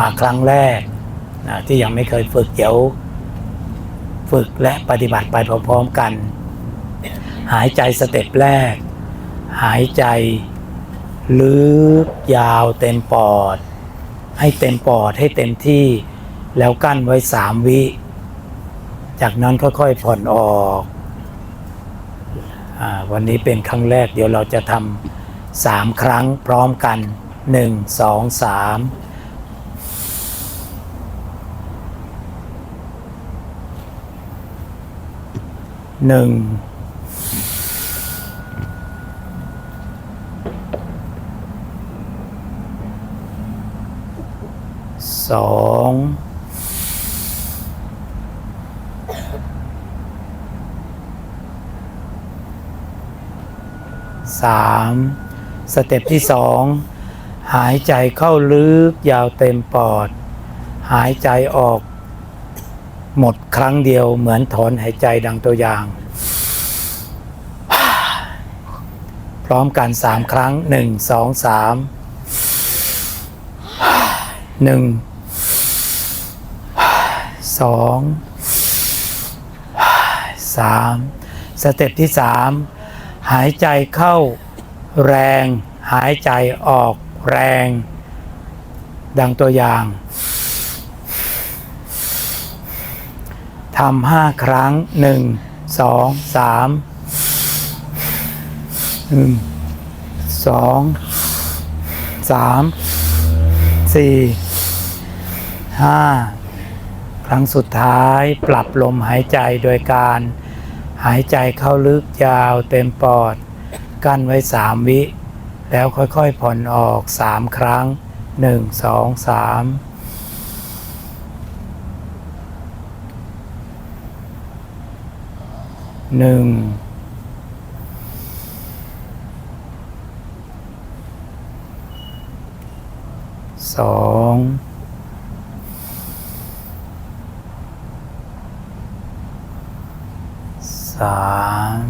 มาครั้งแรกนะที่ยังไม่เคยฝึกเดี๋ยว ฝึกและปฏิบัติไปพร้อมๆกัน หายใจสเต็ปแรก หายใจลึกยาวเต็มปอด ให้เต็มปอดให้เต็มที่ แล้วกั้นไว้สามวิ จากนั้นค่อยๆผ่อนออกอวันนี้เป็นครั้งแรกเดี๋ยวเราจะทำสามครั้งพร้อมกันหนึ่งสองสาม หนึ่งสองสามสเต็ปที่สองหายใจเข้าลึกยาวเต็มปอด หายใจออก หมดครั้งเดียวเหมือนถอนหายใจดังตัวอย่าง พร้อมกันสามครั้งหนึ่งสองสามหนึ่งสองสามสเต็ปที่สามหายใจเข้าแรง หายใจออกแรง ดังตัวอย่างทำห้าครั้งหนึ่งสองสาม หนึ่งสองสามสี่ห้าครั้งสุดท้ายปรับลมหายใจโดยการ หายใจเข้าลึกยาวเต็มปอด กั้นไว้สามวิ แล้วค่อยๆผ่อนออกสามครั้งหนึ่งสองสามหนึ่ง สองสาม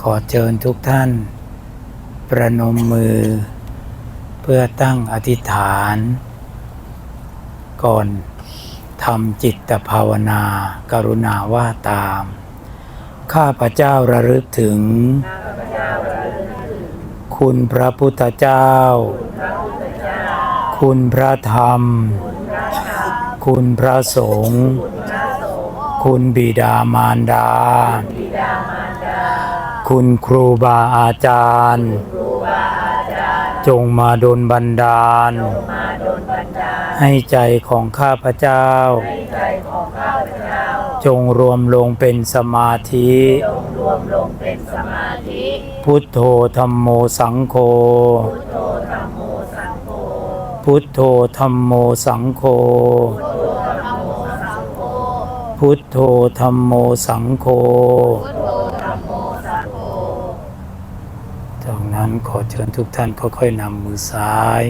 ขอเชิญทุกท่าน ประนมมือ เพื่อตั้งอธิษฐาน ก่อนทำจิตภาวนา กรุณาว่าตาม ข้าพระเจ้าระลึกถึง คุณพระพุทธเจ้า คุณพระธรรม คุณพระสงฆ์ คุณบิดามารดา คุณครูบาอาจารย์ จงมาดลบันดาล ให้ใจของข้าพเจ้า จงรวมลงเป็นสมาธิพุทโธธรรมโมสังโฆ พุทโธธรรมโมสังโฆ พุทโธธรรมโมสังโฆจากนั้นขอเชิญทุกท่านค่อยๆนำมือซ้าย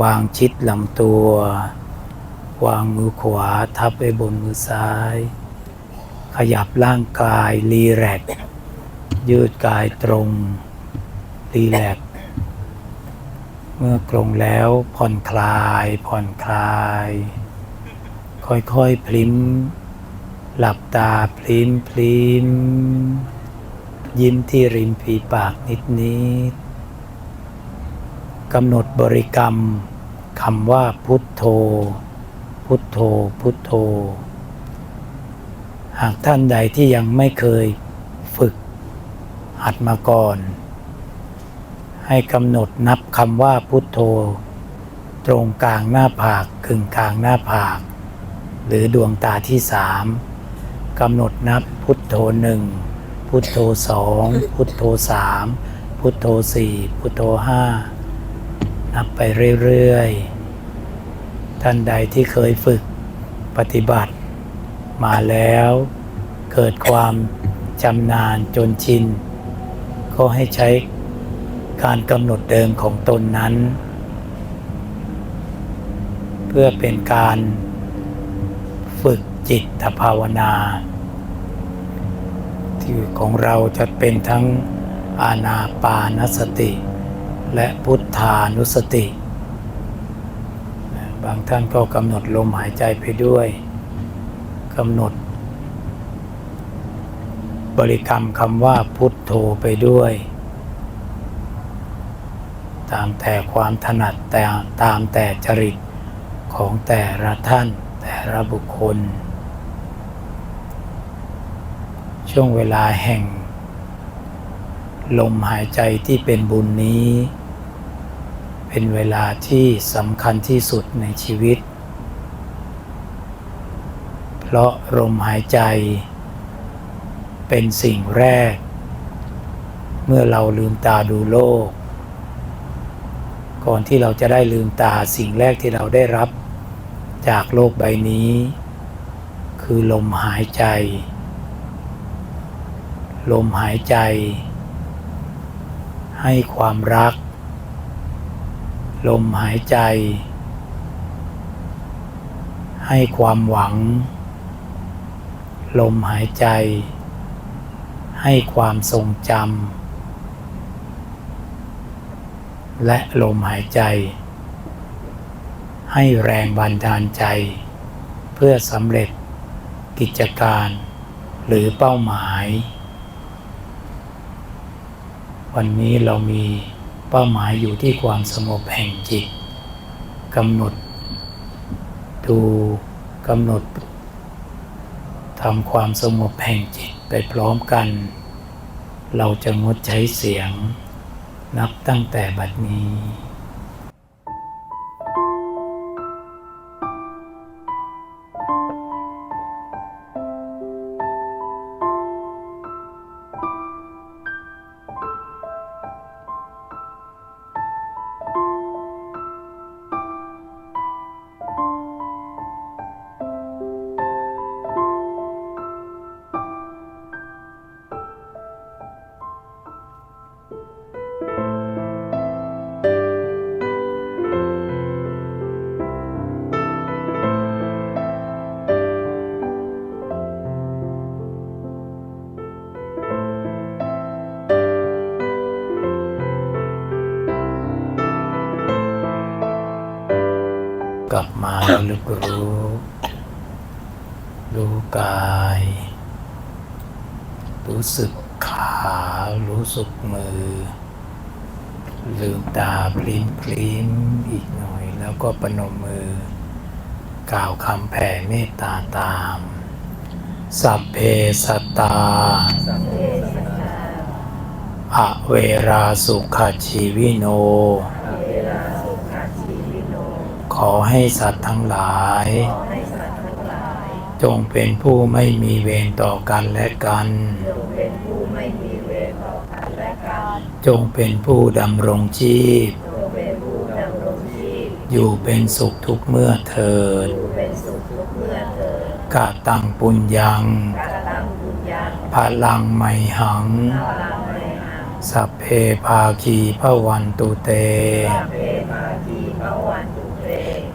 วางชิดลำตัว วางมือขวาทับไว้บนมือซ้าย ขยับร่างกายรีแลกยืดกายตรงรีแลก เมื่อกลงแล้วผ่อนคลายผ่อนคลาย ค่อยๆพลิ้ม หลับตาพลิ้มพลิ้ม ยิ้มที่ริมฝีปากนิดนิดๆกำหนดบริกรรมคำว่าพุทโธ พุทโธ พุทโธ หากท่านใดที่ยังไม่เคยฝึกหัดมาก่อน ให้กำหนดนับคำว่าพุทโธ ตรงกลางหน้าผากกึ่งกลางหน้าผาก หรือดวงตาที่สามกำหนดนับพุทโธหนึ่งพุทโธสองพุทโธสามพุทโธสี่พุทโธห้านับไปเรื่อยๆ ท่านใดที่เคยฝึกปฏิบัติ มาแล้วเกิดความจำนานจนชิน ก็ให้ใช้ การกำหนดเดิมของตนนั้น เพื่อเป็นการฝึกจิตภาวนา ที่ของเราจะเป็นทั้งอาณาปานสติ และพุทธานุสติ บางท่านก็กำหนดลมหายใจไปด้วยกำหนด บริกรรมคำว่าพุทโธไปด้วย ตามแต่ความถนัดแต่ตามแต่จริตของแต่ละท่านแต่ละบุคคล ช่วงเวลาแห่ง ลมหายใจที่เป็นบุญนี้ เป็นเวลาที่สำคัญที่สุดในชีวิต เพราะลมหายใจ เป็นสิ่งแรก เมื่อเราลืมตาดูโลก ก่อนที่เราจะได้ลืมตาสิ่งแรกที่เราได้รับ จากโลกใบนี้ คือลมหายใจ ลมหายใจ ให้ความรัก ลมหายใจ ให้ความหวัง ลมหายใจ ให้ความทรงจำ และลมหายใจ ให้แรงบันดาลใจ เพื่อสำเร็จกิจการ หรือเป้าหมาย วันนี้เรามีเป้าหมายอยู่ที่ความสงบแห่งจิตกำหนด ดูกำหนดทำความสงบแห่งจิตไปพร้อมกัน เราจะงดใช้เสียง นับตั้งแต่บัดนี้ รู้สึกขา รู้สึกมือ ลืมตาพลิ้มพลิ้มอีกหน่อย แล้วก็ปนมมือ กล่าวคำแผ่เมตตาตาม สัพเพสัตตาอะเวราสุขชีวิโน ขอให้สัตว์ทั้งหลาย จงเป็นผู้ไม่มีเวรต่อกันและกัน จงเป็นผู้ดำรงชีพ อยู่เป็นสุขทุกเมื่อเถิดกะตังปุญญังพลังไมหัง สัพเพภาคีพระวันตุเต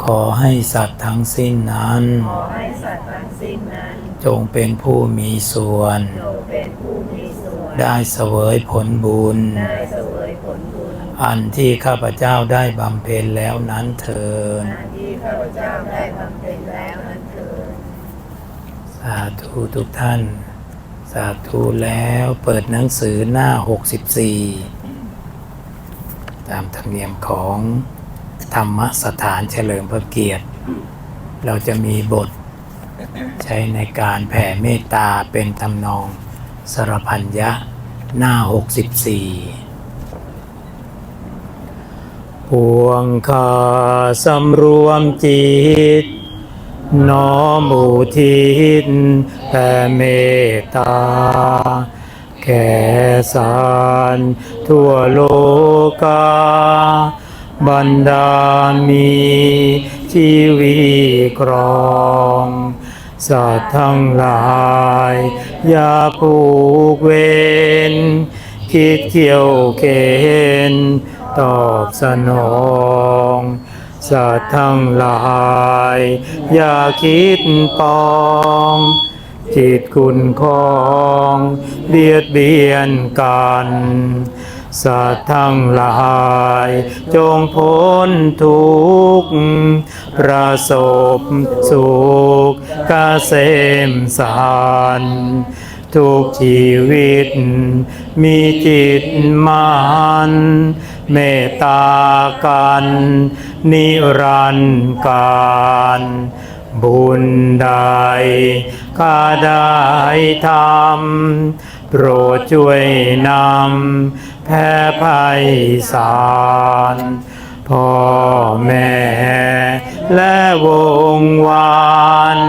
ขอให้สัตว์ทั้งสิ้นนั้นขอให้สัตว์ทั้งสิ้นนั้น จงเป็นผู้มีส่วนจงเป็นผู้มีส่วน ได้เสวยผลบุญได้เสวยผลบุญอันที่ข้าพเจ้าได้บำเพ็ญแล้วนั้นเถิดงานที่ข้าพเจ้าได้บำเพ็ญแล้วนั้นเถิดสาธุทุกท่าน สาธุแล้วเปิดหนังสือหน้า 64 ตามธรรมเนียมของธรรมสถานเฉลิมพระเกียรติ เราจะมีบท ใช้ในการแผ่เมตตาเป็นทำนองสรพัญญะหน้า 64 พวงคาสำรวมจิต น้อมอุทิศแผ่เมตตา แก่สารทั่วโลกาบรรดามีชีวิตครอง สัตว์ทั้งหลายอย่าผูกเวรคิดเกี่ยวเกณฑ์ตอบสนองสัตว์ทั้งหลายอย่าคิดปองจิตคุณคองเบียดเบียนกันสัตว์ทั้งหลายจงพ้นทุกข์ประสบสุข เกษมสารทุกชีวิต มีจิตมันเมตตากัน นิรันดร์การบุญใดก็ได้ทำโปรดช่วยนำแผ่ภัยสารพ่อแม่ และวงวาน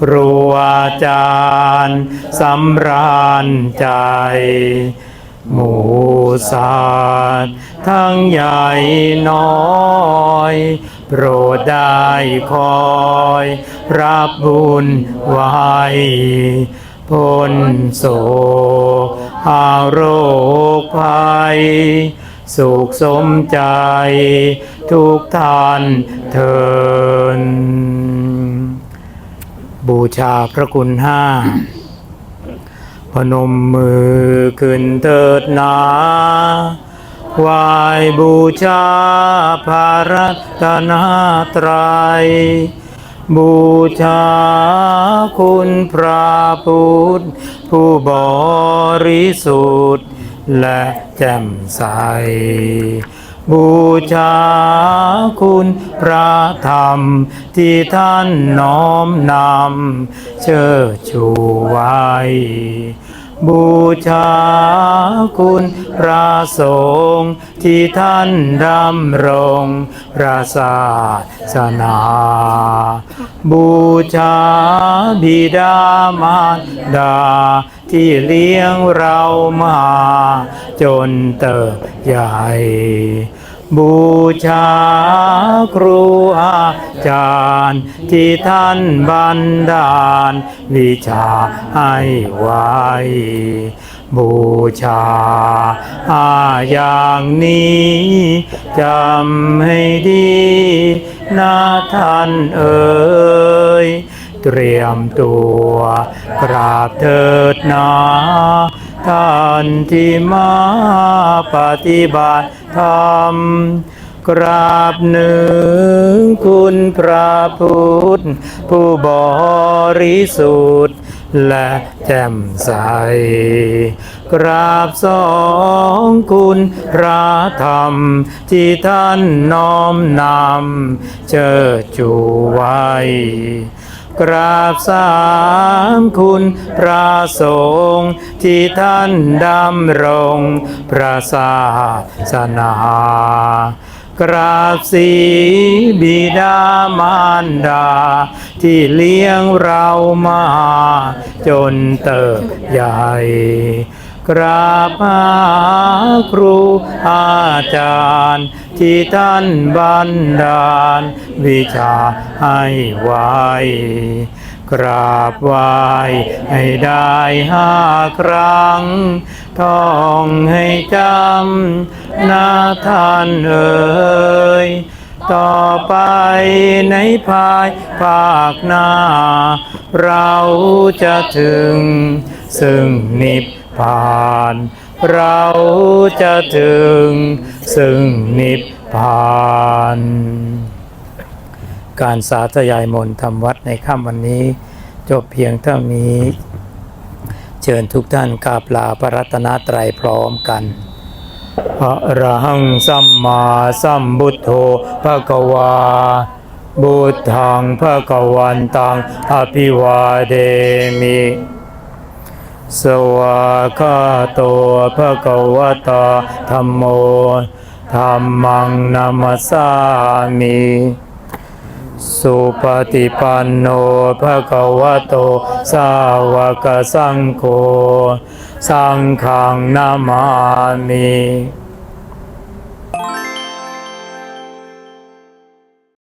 ครูอาจารย์สำราญใจ หมูสัตว์ทั้งใหญ่น้อยโปรดได้คอย รับบุญไว้พ้นโศกอาโรคภัย สุขสมใจ ทุกท่านเทินบูชาพระคุณห้าพนมมือขึ้นเถิดนาไหวายบูชาพระรัตนตรัย บูชาคุณพระพุทธผู้บริสุทธิ์และแจ่มใส บูชาคุณพระธรรมที่ท่านน้อมนำเชิดชูไว้บูชาคุณพระสงฆ์ที่ท่านดำรงพระศาสนา บูชาบิดามารดาที่เลี้ยงเรามา จนเติบใหญ่ บูชาครูอาจารย์ที่ท่านบันดาล วิชาให้ไว้บูชาอาอย่างนี้จำให้ดีนะท่านเอ๋ยเตรียมตัวกราบเถิดนา ท่านที่มาปฏิบัติธรรมกราบหนึ่งคุณพระพุทธ ผู้บริสุทธิ์และแจ่มใส กราบสองคุณพระธรรม ที่ท่านน้อมนำเชิดชูไว้ กราบสามคุณพระสงฆ์ที่ท่านดำรงพระศาสนากราบสีบิดามารดา ที่เลี้ยงเรามา จนเติบใหญ่ กราบหาครูอาจารย์ ที่ท่านบันดาล วิชาให้ไว้กราบไหว้ให้ได้ห้าครั้ง ท่องให้จำนาท่านเอ่ยต่อไปในภายภาคหน้า เราจะถึง ซึ่งนิพ พาน เราจะถึงซึ่งนิพพาน การสาธยายมนต์ทำวัดในค่ำวันนี้ จบเพียงเท่านี้ เชิญทุกท่านกราบลาพระรัตนตรัยพร้อมกันอะระหังสัมมาสัมพุทโธภะคะวาบุตทังภะคะวันตังอภิวาเดมิ สวากาโตภะคะวะตาธัมโมธัมมังนามัสสามิสุปฏิปันโนภะคะวะโต สาวกสังโฆ สังฆังนามามิ